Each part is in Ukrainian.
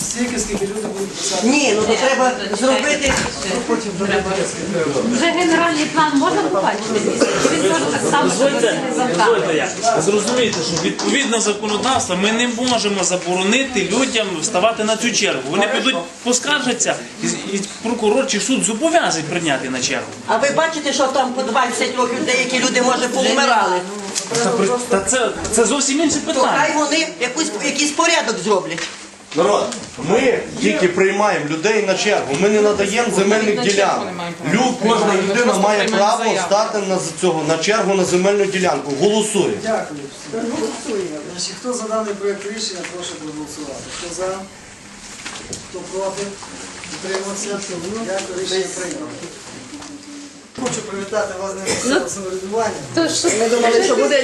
Стільки, скільки люди будуть писати. Ні, ну то треба зробити. Потім Вже генеральний план можна побачити? Чи він теж так само Дозвольте, дозвольте як. Зрозумійте, що відповідно законодавства ми не можемо заборонити людям вставати на цю чергу. Вони підуть поскаржаться, і, і прокурор чи суд зобов'язаний прийняти на чергу. А ви бачите, що там по 20 років деякі люди, може, повмирали. Та, при- та це, це зовсім інше То питання. хай вони якусь, якийсь порядок зроблять. Народ, ми тільки приймаємо людей на чергу. Ми не надаємо земельних ділянок. Люд, кожна людина має право стати на цього на чергу на земельну ділянку. Голосує. Дякую. Значить, хто за даний проєкт рішення, прошу проголосувати. Хто за? Хто проти? Утримався? Дякую, рішення прийнято. Хочу привітати вас з місцевого самоврядування. Ми думали, що буде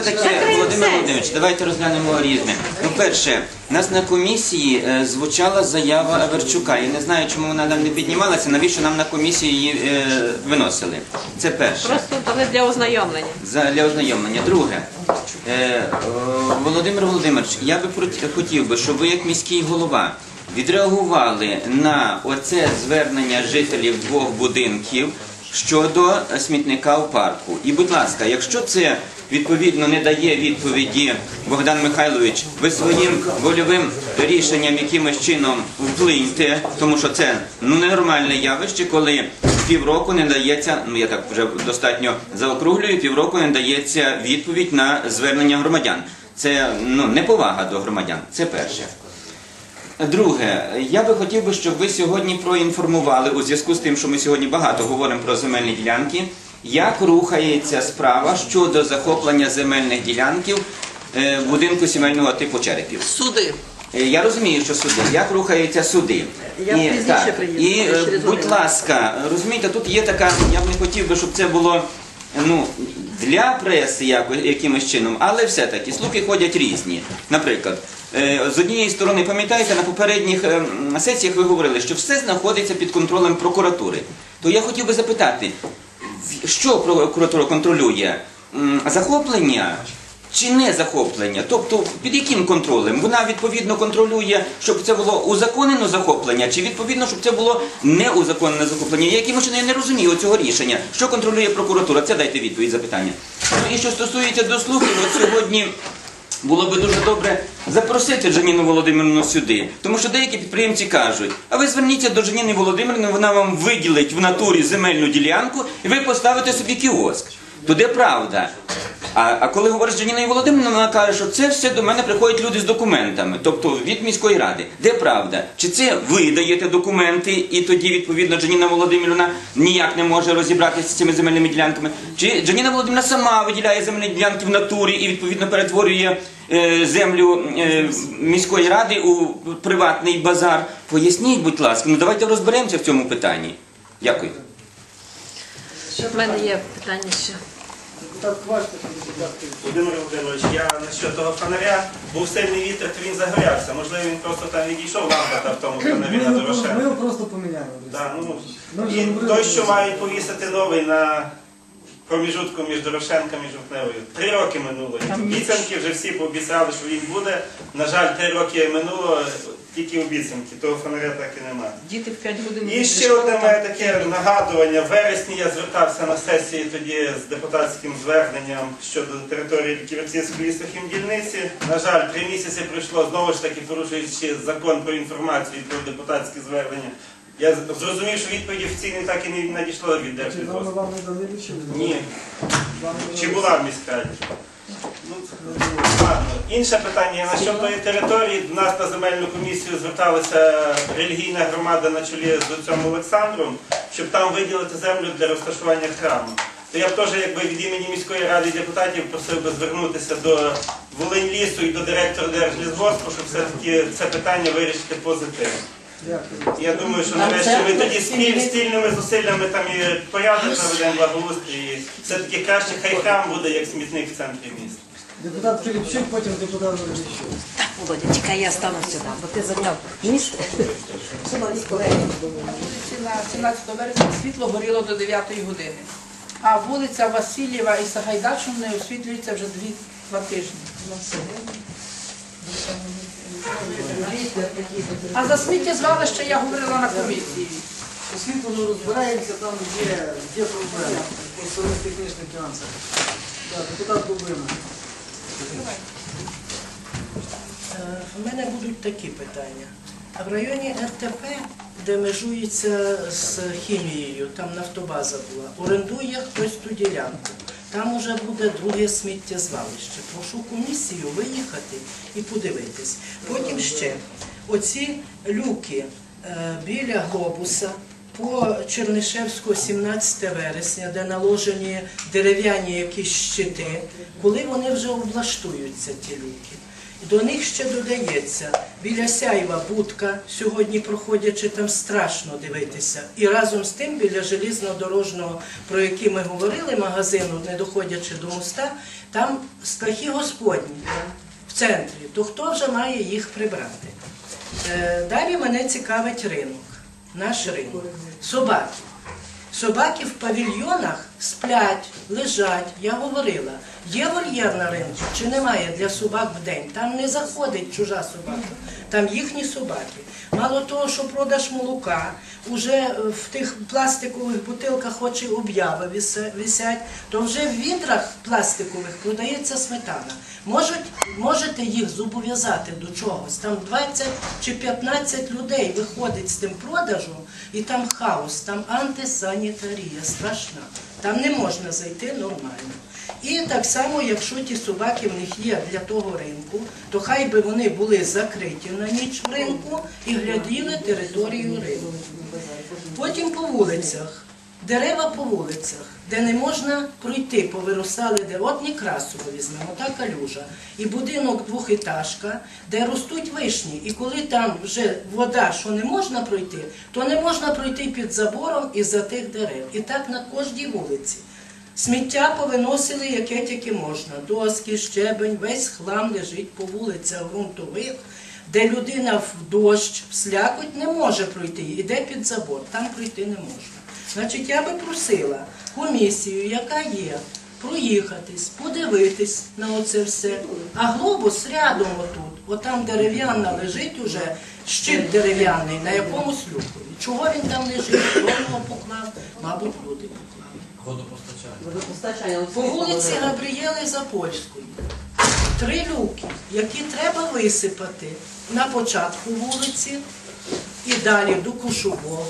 Все таки, Володимир Володимирович, давайте розглянемо різне. Ну, перше, у нас на комісії е, звучала заява Аверчука. Я не знаю, чому вона нам не піднімалася, навіщо нам на комісії її е, виносили. Це перше. Просто дали для ознайомлення. За для ознайомлення. Друге, е, Володимир Володимирович, я би проти- хотів би, щоб ви як міський голова відреагували на оце звернення жителів двох будинків щодо смітника в парку. І, будь ласка, якщо це відповідно не дає відповіді Богдан Михайлович, ви своїм вольовим рішенням якимось чином вплиньте, тому що це ну ненормальне явище, коли півроку не дається, ну я так вже достатньо заокруглюю, півроку не дається відповідь на звернення громадян. Це ну неповага до громадян. Це перше. Друге, я би хотів би, щоб ви сьогодні проінформували у зв'язку з тим, що ми сьогодні багато говоримо про земельні ділянки, як рухається справа щодо захоплення земельних ділянків е, будинку сімейного типу черепів. суди. Е, Я розумію, що суди. Як рухаються суди? Я пізніше приїду, і через е, будь ласка, розумієте, тут є така, я б не хотів би, щоб це було ну, для преси якимось чином, але все-таки слухи ходять різні. Наприклад, е, з однієї сторони, пам'ятаєте, на попередніх е, сесіях ви говорили, що все знаходиться під контролем прокуратури. То я хотів би запитати, що прокуратура контролює? Захоплення чи не захоплення? Тобто під яким контролем? Вона відповідно контролює, щоб це було узаконено захоплення, чи відповідно, щоб це було не узаконене захоплення? Я якимось чином не розумію цього рішення. Що контролює прокуратура? Це дайте відповідь запитання. Ну і що стосується до слухів, от сьогодні. Було би дуже добре запросити Жаніну Володимирівну сюди, тому що деякі підприємці кажуть, а ви зверніться до Жаніни Володимирівни, вона вам виділить в натурі земельну ділянку і ви поставите собі кіоск. То де правда? А, а коли говорить з Жаніною Володимирівною, вона каже, що це все до мене приходять люди з документами, тобто від міської ради. Де правда? Чи це ви даєте документи, і тоді відповідно Джаніна Володимирівна ніяк не може розібратися з цими земельними ділянками? Чи Джаніна Володимирівна сама виділяє земельні ділянки в натурі і відповідно перетворює е, землю е, міської ради у приватний базар? Поясніть, будь ласка, ну давайте розберемося в цьому питанні. Дякую. У мене є питання ще. Депутат Ковальський, депутат Київ. Володимир Володимирович, я насчет того фонаря, був сильний вітер, то він загорявся. Можливо, він просто там відійшов лампа та в тому фонарі на просто- Ми його просто поміняємо. Да, ну, і той, що має повісити новий на проміжутку між Дорошенком і Жовтневою. Три роки минуло. Обіцянки вже всі пообіцяли, що він буде. На жаль, три роки минуло, тільки обіцянки, того фонаря так і немає. Діти в 5 годин. І ще одне моє таке нагадування. В вересні я звертався на сесії тоді з депутатським зверненням щодо території Ківерцівської лісохім дільниці. На жаль, три місяці пройшло знову ж таки порушуючи закон про інформацію про депутатське звернення. Я зрозумів, що відповіді офіційної так і не надійшло від Держлісгоспу. вам не дали чи не Ні. Чи була в міськраді? Ну, ладно. Інше питання на щодо тої території. До нас на земельну комісію зверталася релігійна громада на чолі з отцем Олександром, щоб там виділити землю для розташування храму. То я б теж якби від імені міської ради депутатів просив би звернутися до Волинь лісу і до директора Держлісгоспу, щоб все-таки це питання вирішити позитивно. Дякую. Я думаю, що нарешті ми тоді спіль, спільними зусиллями там і порядок наведемо благоустрій. і Все-таки краще хай храм буде як смітник в центрі міста. Депутат Філіпчук, потім депутат Гордійчук. Володя, чекай, я стану сюди, бо ти зайняв місце. Шановні колеги, на 17 вересня світло горіло до 9 години. А вулиця Васильєва і Сагайдачної освітлюється вже два тижні. А за сміттєзвалище я говорила на комісії. Освіту ми розбираємося, там є, є проблеми по самих технічних нюансах. Так, депутат Дубина. Е, В мене будуть такі питання. В районі РТП, де межується з хімією, там нафтобаза була, орендує хтось ту ділянку. Там уже буде друге сміттєзвалище. Прошу комісію виїхати і подивитись. Потім ще оці люки е, біля глобуса по Чернишевського 17 вересня, де наложені дерев'яні якісь щити, коли вони вже облаштуються ті люки. До них ще додається біля Сяєва будка, сьогодні проходячи там страшно дивитися. І разом з тим біля желізнодорожного, про який ми говорили, магазину, не доходячи до моста, там страхи господні в центрі. То хто вже має їх прибрати? Е, Далі мене цікавить ринок, наш ринок. Собаки. Собаки в павільйонах сплять, лежать. Я говорила, є вольєр на ринку чи немає для собак в день. Там не заходить чужа собака, там їхні собаки. Мало того, що продаж молока, уже е, в тих пластикових бутилках хоч і обяви висять, то вже в відрах пластикових продається сметана. Можуть, можете їх зобов'язати до чогось. Там 20 чи 15 людей виходить з тим продажем, і там хаос, там антисанітарія страшна. Там не можна зайти нормально. І так само, якщо ті собаки в них є для того ринку, то хай би вони були закриті на ніч в ринку і гляділи територію ринку. Потім по вулицях, дерева по вулицях, де не можна пройти, повиростали де. От візьмемо, та калюжа. І будинок двохетажка, де ростуть вишні. І коли там вже вода, що не можна пройти, то не можна пройти під забором із-за тих дерев. І так на кожній вулиці. Сміття повиносили, яке тільки можна. Доски, щебень, весь хлам лежить по вулицях ґрунтових, де людина в дощ, в слякоть не може пройти, іде під забор, там пройти не можна. Значить, я би просила комісію, яка є, проїхатись, подивитись на оце все. А глобус рядом отут, отам дерев'яна лежить уже, щит дерев'яний на якомусь люку. Чого він там лежить? Хто його поклав? Мабуть, люди поклали. Водопостачання. По вулиці Габрієли Запольської. Три люки, які треба висипати на початку вулиці і далі до Кушового.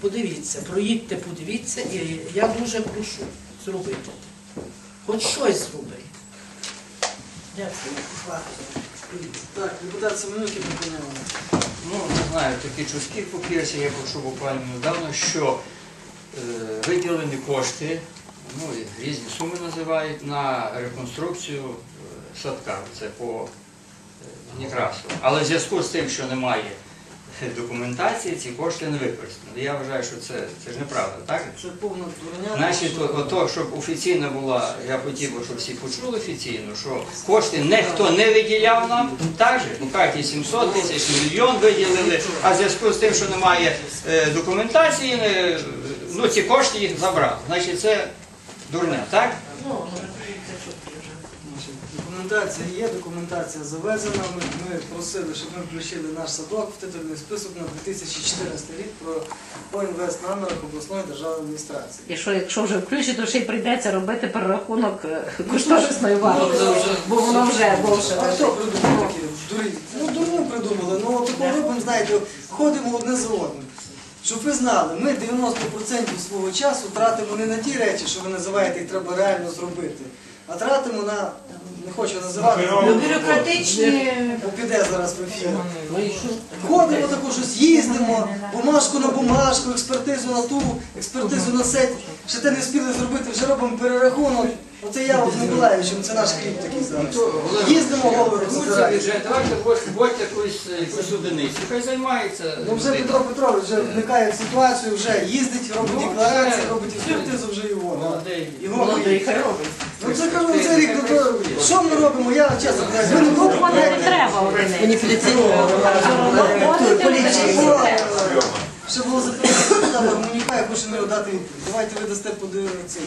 Подивіться, проїдьте, подивіться, і я дуже прошу зробити. Хоч щось зробити. Дякую. Так, депутат Семенюк і Бакунева. Ну, не знаю, такі чутки попірся, я почув буквально недавно, що виділені кошти, ну, різні суми називають, на реконструкцію е, садка, це по е, Некрасу. Але в зв'язку з тим, що немає документації, ці кошти не використані. Я вважаю, що це, це ж неправда, так? Це повна дурня. Значить, ото, щоб офіційно була, я хотів би, щоб всі почули офіційно, що кошти ніхто не виділяв нам, так же, ну і 700 тисяч, мільйон виділили, а в зв'язку з тим, що немає е, документації, е, ну ці кошти їх забрали. Значить, це дурне, так? Ну. Значить, Документація є, документація завезена. Ми, ми просили, щоб ми включили наш садок в титульний список на 2014 рік про по інвестнамерах обласної державної адміністрації. І що, якщо вже включить, то ще й прийдеться робити перерахунок е, кошторисної вартості. Бо воно вже довше А хто придумав такі дурі? Ну дурню придумали. Ну такого робимо, знаєте, ходимо одне за одним. Щоб ви знали, ми 90% свого часу тратимо не на ті речі, що ви називаєте, їх треба реально зробити, а тратимо на, не хочу називати, Ну, бюрократичні бо піде зараз в ефір. Ходимо таку щось, їздимо, бумажку на бумажку, експертизу на ту, експертизу на сеть. Ще те не встигли зробити, вже робимо перерахунок. Оце я от Миколаївичем, це наш хліб такий зараз. Їздимо голови розбираємо. давайте вводьте якусь, якусь одиницю, хай займається. Ну вже Петро Петрович вже вникає в ситуацію, вже їздить, робить Ну, декларації, робить експертизу вже його. Молодий. Його хай робить. Ну це кажу, це ну що ми робимо? Я чесно кажу, ви не Воно не треба одиниць. Маніфіляційні. Ще було- було запитання мені я хочу не дати. Давайте ви дасте подивитися.